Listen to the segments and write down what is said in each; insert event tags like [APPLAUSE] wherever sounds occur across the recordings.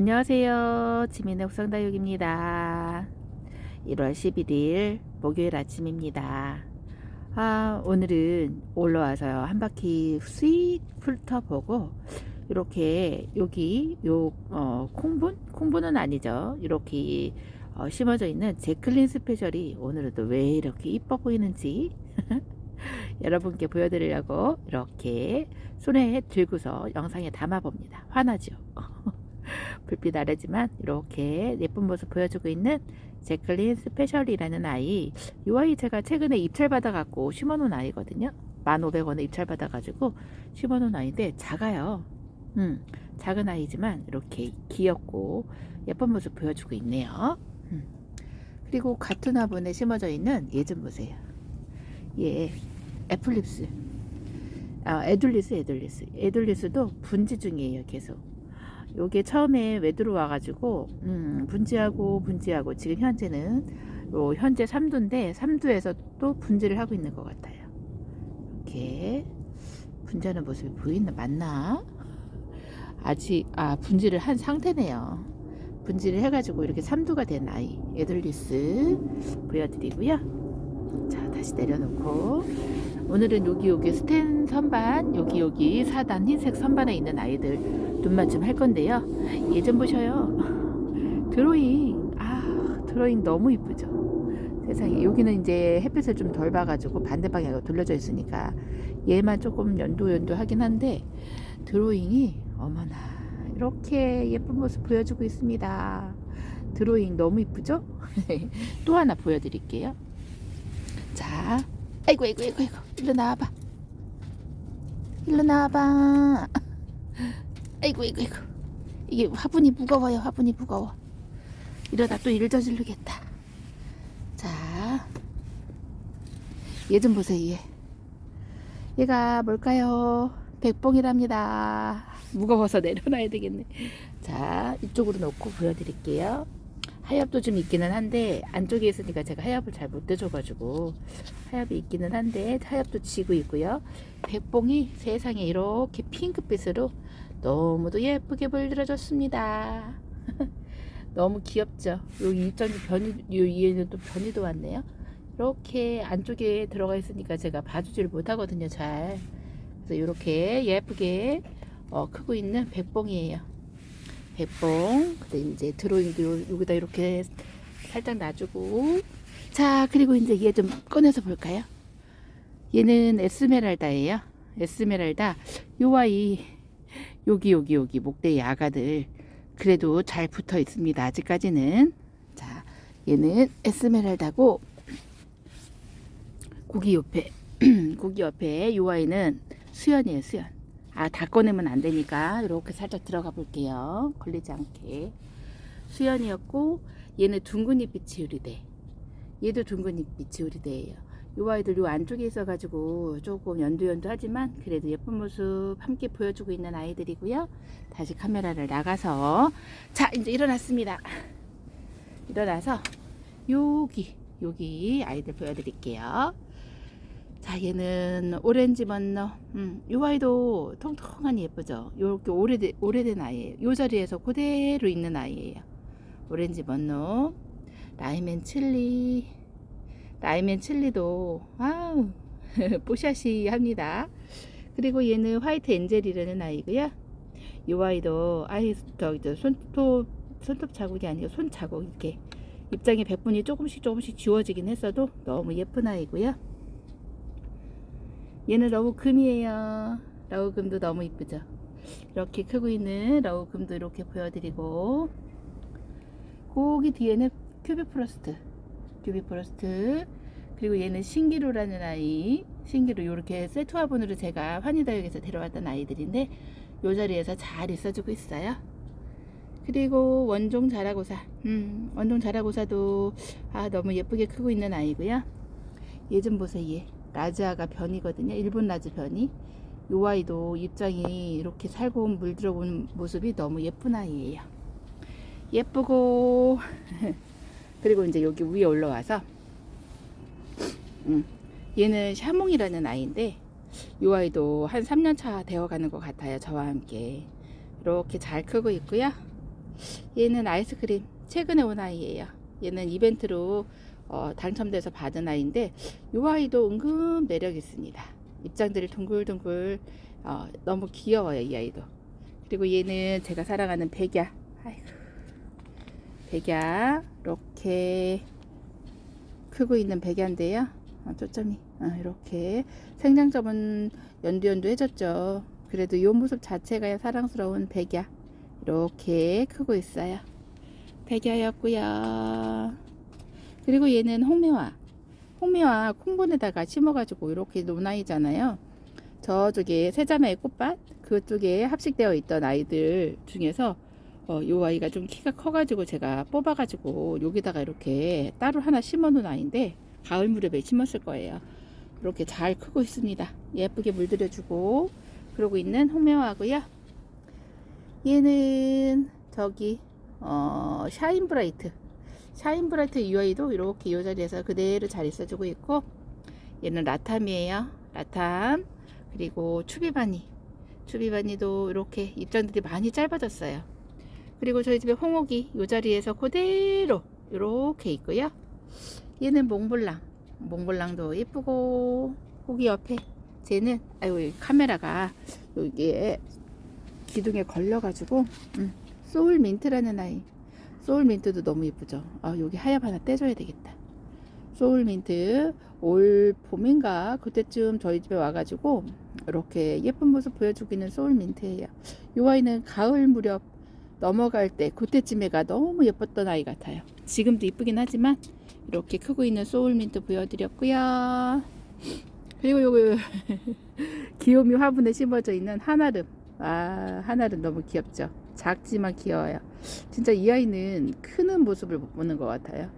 안녕하세요. 지민의 옥상다육입니다. 1월 11일 목요일 아침입니다. 아, 오늘은 올라와서요. 한 바퀴 스윗 훑어보고 이렇게 여기 요 어, 콩분? 콩분은 아니죠. 이렇게 어, 심어져 있는 제클린 스페셜이 오늘은 또 왜 이렇게 이뻐 보이는지 [LAUGHS] 여러분께 보여드리려고 이렇게 손에 들고서 영상에 담아봅니다. 화나죠? [LAUGHS] [LAUGHS] 불빛 아래지만 이렇게 예쁜 모습 보여주고 있는 제클린 스페셜이라는 아이. 이 아이 제가 최근에 입찰 받아갖고 심어놓은 아이거든요. 1,500원에 입찰 받아가지고 심어놓은 아이인데 작아요. 음, 작은 아이지만 이렇게 귀엽고 예쁜 모습 보여주고 있네요. 음. 그리고 같은 화분에 심어져 있는 얘 좀 보세요. 얘 애플립스. 아, 에둘리스 에둘리스. 에둘리스도 분지 중이에요 계속 요게 처음에 왜 들어와가지고 음, 분지하고 분지하고 지금 현재는 요 현재 3두인데 3두에서 또 분지를 하고 있는 것 같아요. 이렇게 분지하는 모습이 보이나 맞나? 아직 아 분지를 한 상태네요. 분지를 해가지고 이렇게 3두가 된 아이 에들리스 보여드리고요. 자 다시 내려놓고 오늘은 여기 여기 스텐 선반 여기 여기 4단 흰색 선반에 있는 아이들 눈맞춤 할 건데요. 얘좀 보셔요. [LAUGHS] 드로잉 아 드로잉 너무 이쁘죠. 세상에 여기는 이제 햇빛을 좀 덜 봐가지고 반대 방향으로 돌려져 있으니까 얘만 조금 연두 연두 하긴 한데 드로잉이 어머나 이렇게 예쁜 모습 보여주고 있습니다. 드로잉 너무 이쁘죠? [LAUGHS] 또 하나 보여드릴게요. 자, 아이고 아이고 아이고 아이고 일로 나와봐. 일로 나와봐. 아이고 아이고 아이고 이게 화분이 무거워요. 화분이 무거워. 이러다 또 일 저지르겠다. 자, 얘 좀 보세요. 얘. 얘가 뭘까요? 백봉이랍니다. 무거워서 내려놔야 되겠네. 자, 이쪽으로 놓고 보여드릴게요. 하엽도 좀 있기는 한데 안쪽에 있으니까 제가 하엽을 잘못 대줘가지고 하엽이 있기는 한데 하엽도 지고 있고요. 백봉이 세상에 이렇게 핑크빛으로 너무도 예쁘게 물들어졌습니다. [LAUGHS] 너무 귀엽죠. 여기 일정이 변이, 요 위에는 또 변이도 왔네요. 이렇게 안쪽에 들어가 있으니까 제가 봐주질 못하거든요, 잘. 그래서 이렇게 예쁘게 어, 크고 있는 백봉이에요. 백봉. 근데 이제 드로잉도 요- 여기다 이렇게 살짝 놔주고. 자, 그리고 이제 얘 좀 꺼내서 볼까요? 얘는 에스메랄다예요. 에스메랄다. 요 아이 여기 여기 여기 목대 아가들 그래도 잘 붙어 있습니다. 아직까지는. 자, 얘는 에스메랄다고 고기 옆에 [CLEARS THROAT] 고기 옆에 요 아이는 수연이에요, 수연. 아, 다 꺼내면 안 되니까 이렇게 살짝 들어가 볼게요. 걸리지 않게. 수연이었고 얘는 둥근잎빛이 유리대. 얘도 둥근잎빛이 유리대예요. 요 아이들 요 안쪽에 있어가지고 조금 연두연두하지만 그래도 예쁜 모습 함께 보여주고 있는 아이들이고요. 다시 카메라를 나가서 자 이제 일어났습니다. 일어나서 여기 여기 아이들 보여드릴게요. 자 얘는 오렌지 먼너 음, 요 아이도 통통하니 예쁘죠. 요렇게 오래된 오래된 아이예요. 요 자리에서 그대로 있는 아이예요. 오렌지 먼너 라이맨 칠리 라이맨 칠리도 아우 [LAUGHS] 뽀샤시 합니다. 그리고 얘는 화이트 엔젤이라는 아이고요. 이 아이도 아이 저기 저 손톱 손톱 자국이 아니고 손 자국 이렇게 입장의 백분이 조금씩 조금씩 지워지긴 했어도 너무 예쁜 아이고요. 얘는 러브금이에요. 러브금도 너무 이쁘죠. 이렇게 크고 있는 러브금도 이렇게 보여드리고 거기 뒤에는 큐비프로스트 큐비프로스트 그리고 얘는 신기루라는 아이 신기루 이렇게 세트 화분으로 제가 환희다육에서 데려왔던 아이들인데 요 자리에서 잘 있어주고 있어요 그리고 원종 자라고사 음, 원종 자라고사도 아 너무 예쁘게 크고 있는 아이고요 얘 좀 보세요 얘 라즈아가 변이거든요. 일본 라즈 변이. 요 아이도 입장이 이렇게 살고 물 들어 온 모습이 너무 예쁜 아이예요. 예쁘고 [LAUGHS] 그리고 이제 여기 위에 올라와서 음, 얘는 샤몽이라는 아이인데 이 아이도 한 3년 차 되어가는 것 같아요 저와 함께. 이렇게 잘 크고 있고요. 얘는 아이스크림 최근에 온 아이예요. 얘는 이벤트로 어, 당첨돼서 받은 아이인데 이 아이도 은근 매력 있습니다. 입장들이 둥글둥글 어, 너무 귀여워요 이 아이도. 그리고 얘는 제가 사랑하는 백야. 아이고. 백야 이렇게 크고 있는 백야인데요. 어, 초점이 어, 이렇게 생장점은 연두연두 해졌죠. 그래도 이 모습 자체가 사랑스러운 백야 이렇게 크고 있어요. 백야였고요. 그리고 얘는 홍매화. 홍매화 콩분에다가 심어가지고 이렇게 논 아이잖아요. 저쪽에 세자매의 꽃밭 그쪽에 합식되어 있던 아이들 중에서 어, 요 아이가 좀 키가 커가지고 제가 뽑아가지고 여기다가 이렇게 따로 하나 심어놓은 아이인데 가을 무렵에 심었을 거예요. 이렇게 잘 크고 있습니다. 예쁘게 물들여주고 그러고 있는 홍매화고요. 얘는 저기 어, 샤인 브라이트 샤인 브라이트 이 아이도 이렇게 이 자리에서 그대로 잘 있어주고 있고 얘는 라탐이에요. 라탐 그리고 추비바니 추비바니도 이렇게 입장들이 많이 짧아졌어요. 그리고 저희 집에 홍옥이 이 자리에서 그대로 이렇게 있고요. 얘는 몽블랑 몽블랑도 예쁘고 거기 옆에 쟤는 이 카메라가 여기에 기둥에 걸려가지고 음, 소울 민트라는 아이 소울 민트도 너무 예쁘죠? 아 여기 하엽 하나 떼줘야 되겠다. 소울 민트 올 봄인가? 그때쯤 저희 집에 와가지고 이렇게 예쁜 모습 보여주고 있는 소울 민트예요. 이 아이는 가을 무렵 넘어갈 때 그때쯤에가 너무 예뻤던 아이 같아요. 지금도 이쁘긴 하지만 이렇게 크고 있는 소울 민트 보여드렸고요. 그리고 요거 [LAUGHS] 귀요미 화분에 심어져 있는 한아름. 아 한아름 너무 귀엽죠 작지만 귀여워요. 진짜 이 아이는 크는 모습을 못 보는 것 같아요.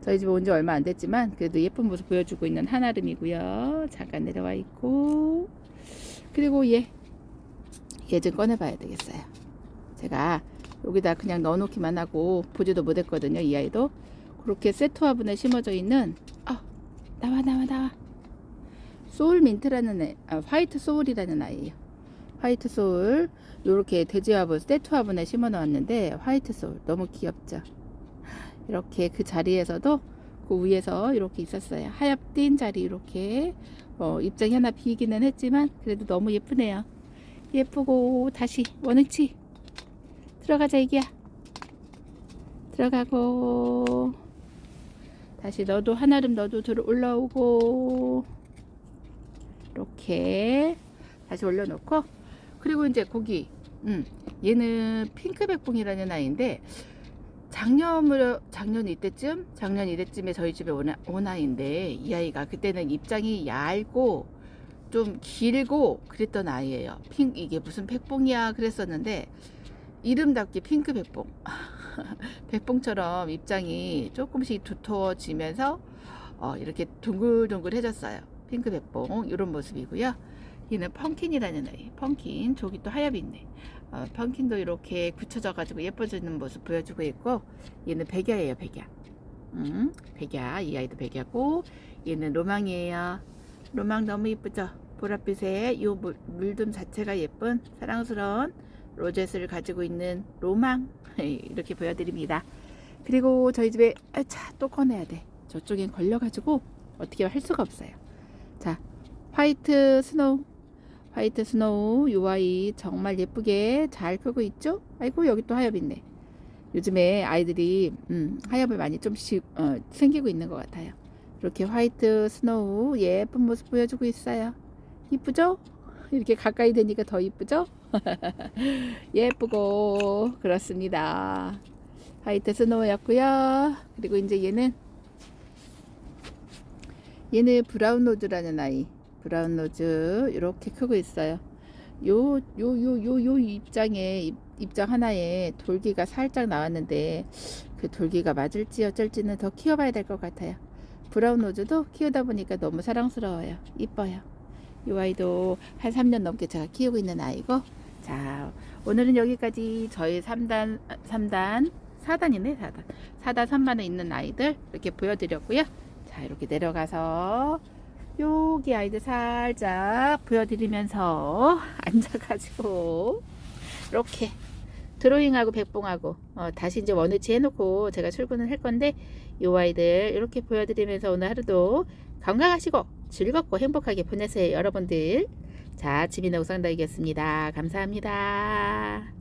저희 집에 온 지 얼마 안 됐지만 그래도 예쁜 모습 보여주고 있는 한아름이고요. 잠깐 내려와 있고. 그리고 얘 얘 좀 꺼내봐야 되겠어요. 제가 여기다 그냥 넣어놓기만 하고 보지도 못했거든요 이 아이도. 그렇게 세트 화분에 심어져 있는 아 나와 나와 나와. 소울 민트라는 애, 아, 화이트 소울이라는 아이예요. 화이트 소울 이렇게 돼지 화분 세트 화분에 심어 놓았는데 화이트 소울 너무 귀엽죠. 이렇게 그 자리에서도 그 위에서 이렇게 있었어요. 하얗 띈 자리 이렇게 어, 입장이 하나 비기는 했지만 그래도 너무 예쁘네요. 예쁘고 다시 원위치 들어가자 이기야. 들어가고 다시 너도 한아름 너도 들어 올라오고 이렇게 다시 올려놓고 그리고 이제 고기 음, 얘는 핑크백봉이라는 아이인데 작년으로 작년 이때쯤 작년 이때쯤에 저희 집에 온, 아- 온 아이인데 이 아이가 그때는 입장이 얇고 좀 길고 그랬던 아이예요. 핑 이게 무슨 백봉이야 그랬었는데 이름답게 핑크 백봉. [LAUGHS] 백봉처럼 입장이 조금씩 두터워지면서 어, 이렇게 둥글둥글해졌어요. 핑크 백봉 이런 모습이고요. 얘는 펑킨이라는 아이. 펑킨 저기 또 하엽이 있네. 어, 펑킨도 이렇게 굳혀져 가지고 예뻐지는 모습 보여주고 있고 얘는 백야예요 백야. 음, 백야 이 아이도 백야고 얘는 로망이에요. 로망 너무 이쁘죠? 보랏빛에 요 물, 물듬 자체가 예쁜 사랑스러운 로젯을 가지고 있는 로망 [LAUGHS] 이렇게 보여드립니다. 그리고 저희 집에 아 차 또 꺼내야 돼. 저쪽엔 걸려가지고 어떻게 할 수가 없어요. 자 화이트 스노우 화이트 스노우 요 아이 정말 예쁘게 잘 크고 있죠? 아이고 여기 또 하엽 있네. 요즘에 아이들이 음, 하엽을 많이 좀씩 어, 생기고 있는 것 같아요. 이렇게 화이트 스노우 예쁜 모습 보여주고 있어요. 이쁘죠? 이렇게 가까이 되니까 더 이쁘죠? [LAUGHS] 예쁘고 그렇습니다. 화이트 스노우였고요. 그리고 이제 얘는 얘는 브라운 로즈라는 아이. 브라운 로즈 이렇게 크고 있어요. 요 요 요 요 요 입장에 입- 입장 하나에 돌기가 살짝 나왔는데 그 돌기가 맞을지 어쩔지는 더 키워봐야 될 것 같아요. 브라운 로즈도 키우다 보니까 너무 사랑스러워요. 이뻐요. 이 아이도 한 3년 넘게 제가 키우고 있는 아이고 자 오늘은 여기까지 저희 3단 3단 4단이네 4단 4단 3반에 있는 아이들 이렇게 보여드렸고요 자 이렇게 내려가서 여기 아이들 살짝 보여드리면서 [LAUGHS] 앉아가지고 이렇게 드로잉하고 백봉하고 어, 다시 이제 원위치 해놓고 제가 출근을 할 건데 이 아이들 이렇게 보여드리면서 오늘 하루도 건강하시고 즐겁고 행복하게 보내세요 여러분들. 자 지민의 우상다이겠습니다. 감사합니다